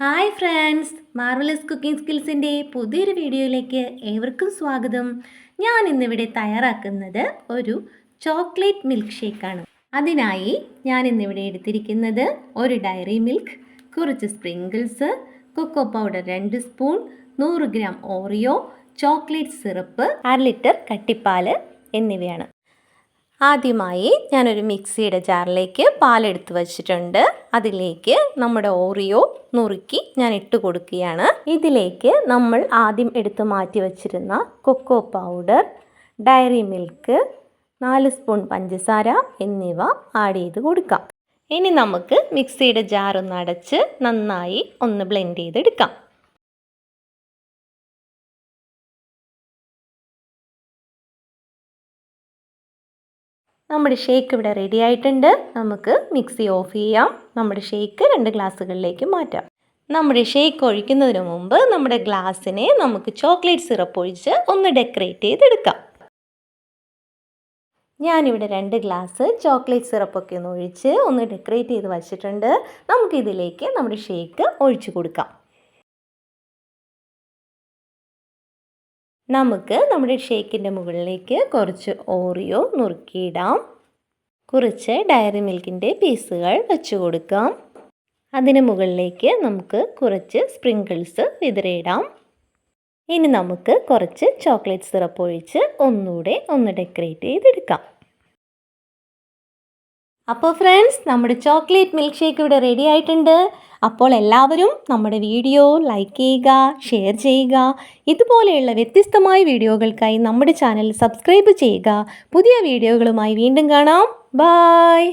Hi friends marvellous cooking സ്കിൽസിന്റെ പുതിയൊരു വീഡിയോയിലേക്ക് ഏവർക്കും സ്വാഗതം. ഞാൻ ഇന്നിവിടെ തയ്യാറാക്കുന്നത് ഒരു ചോക്ലേറ്റ് മിൽക്ക് ഷേക്കാണ് അതിനായി ഞാൻ ഇന്നിവിടെ എടുത്തിരിക്കുന്നത് ഒരു ഡയറി മിൽക്ക് കുറച്ച് സ്പ്രിങ്കിൾസ് കൊക്കോ പൗഡർ രണ്ട് സ്പൂൺ നൂറ് ഗ്രാം ഓറിയോ ചോക്ലേറ്റ് സിറപ്പ് അര ലിറ്റർ കട്ടിപ്പാൽ എന്നിവയാണ്. ആദ്യമായി ഞാനൊരു മിക്സിയുടെ ജാറിലേക്ക് പാലെടുത്ത് വച്ചിട്ടുണ്ട്. അതിലേക്ക് നമ്മുടെ ഓറിയോ നുറുക്കി ഞാൻ ഇട്ട് കൊടുക്കുകയാണ്. ഇതിലേക്ക് നമ്മൾ ആദ്യം എടുത്ത് മാറ്റി വച്ചിരുന്ന കൊക്കോ പൗഡർ ഡയറി മിൽക്ക് നാല് സ്പൂൺ പഞ്ചസാര എന്നിവ ആഡ് ചെയ്ത് കൊടുക്കാം. ഇനി നമുക്ക് മിക്സിയുടെ ജാർ ഒന്ന് അടച്ച് നന്നായി ഒന്ന് ബ്ലെൻഡ് ചെയ്തെടുക്കാം. നമ്മുടെ ഷേക്ക് ഇവിടെ റെഡി ആയിട്ടുണ്ട്. നമുക്ക് മിക്സി ഓഫ് ചെയ്യാം. നമ്മുടെ ഷേക്ക് രണ്ട് ഗ്ലാസ്സുകളിലേക്ക് മാറ്റാം. നമ്മുടെ ഷേക്ക് ഒഴിക്കുന്നതിന് മുമ്പ് നമ്മുടെ ഗ്ലാസ്സിനെ നമുക്ക് ചോക്ലേറ്റ് സിറപ്പ് ഒഴിച്ച് ഒന്ന് ഡെക്കറേറ്റ് ചെയ്തെടുക്കാം. ഞാനിവിടെ രണ്ട് ഗ്ലാസ് ചോക്ലേറ്റ് സിറപ്പൊക്കെ ഒന്ന് ഒഴിച്ച് ഒന്ന് ഡെക്കറേറ്റ് ചെയ്ത് വച്ചിട്ടുണ്ട്. നമുക്കിതിലേക്ക് നമ്മുടെ ഷേക്ക് ഒഴിച്ചു കൊടുക്കാം. നമുക്ക് നമ്മുടെ ഷേക്കിന്റെ മുകളിലേക്ക് കുറച്ച് ഓറിയോ നുറുക്കിയിടാം. കുറച്ച് ഡയറി മിൽക്കിന്റെ പീസുകൾ വെച്ച് കൊടുക്കാം. അതിന് മുകളിലേക്ക് നമുക്ക് കുറച്ച് സ്പ്രിങ്കിൾസ് വിതറിയിടാം. ഇനി നമുക്ക് കുറച്ച് ചോക്ലേറ്റ് സിറപ്പ് ഒഴിച്ച് ഒന്നുകൂടെ ഒന്ന് ഡെക്കറേറ്റ് ചെയ്തെടുക്കാം. അപ്പോൾ ഫ്രണ്ട്സ് നമ്മുടെ ചോക്ലേറ്റ് മിൽക്ക് ഷേക്ക് ഇവിടെ റെഡി ആയിട്ടുണ്ട്. അപ്പോൾ എല്ലാവരും നമ്മുടെ വീഡിയോ ലൈക്ക് ചെയ്യുക ഷെയർ ചെയ്യുക. ഇതുപോലെയുള്ള വ്യത്യസ്തമായ വീഡിയോകൾക്കായി നമ്മുടെ ചാനൽ സബ്സ്ക്രൈബ് ചെയ്യുക. പുതിയ വീഡിയോകളുമായി വീണ്ടും കാണാം. ബായ്